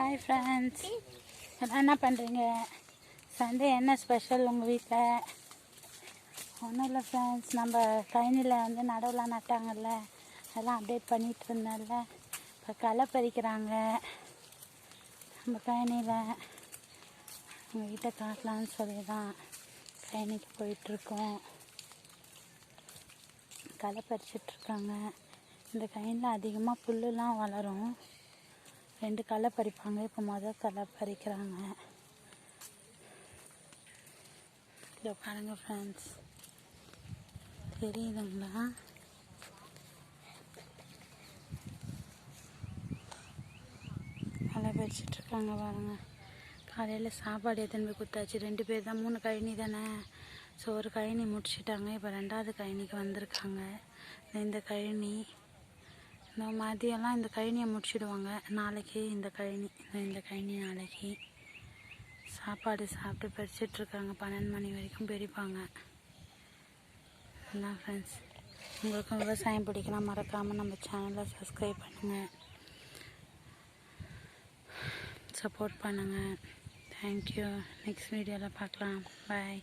Hi friends எல்லாம் என்ன பண்ணுறீங்க சண்டே என்ன ஸ்பெஷல் உங்கள் வீட்டில் ஒன்றும் இல்லை ஃப்ரெண்ட்ஸ் நம்ம கழனியில் வந்து நடவுலாம் நட்டாங்கல்ல அதெல்லாம் அப்டேட் பண்ணிகிட்டு இருந்தேன்ல. இப்போ களை பறிக்கிறாங்க. நம்ம கழனியில் உங்கள் வீட்டை காட்டலான்னு சொல்லி தான் கழனிக்கு போயிட்டுருக்கோம். களை பறிச்சிட்ருக்காங்க இந்த கழனியில் அதிகமாக புல்லுலாம் வளரும். ரெண்டு களை பறிப்பாங்க. இப்போ மொதல் களை பறிக்கிறாங்க. இதோ பாருங்க ஃப்ரெண்ட்ஸ் தெரியுதுங்களா? களை பறிச்சிட்ருக்காங்க பாருங்க. காலையில் சாப்பாடு எத்தனை போய் கொடுத்தாச்சு. ரெண்டு பேர் தான். மூணு கழனி தானே. ஸோ ஒரு கழனி முடிச்சிட்டாங்க. இப்போ ரெண்டாவது கழனிக்கு வந்திருக்காங்க. இந்த கழனி இந்த மதியெல்லாம் இந்த கழனியை முடிச்சிடுவாங்க. நாளைக்கு இந்த கழனி இந்த கழனி நாளைக்கு சாப்பாடு சாப்பிட்டு பறிச்சிட்ருக்காங்க பன்னெண்டு மணி வரைக்கும் பிரிப்பாங்க அதான் ஃப்ரெண்ட்ஸ் உங்களுக்கும் விவசாயம் பிடிக்கலாம். மறக்காமல் நம்ம சேனலை சப்ஸ்கிரைப் பண்ணுங்கள் சப்போர்ட் பண்ணுங்கள் தேங்க்யூ நெக்ஸ்ட் வீடியோவில் பார்க்கலாம். பாய்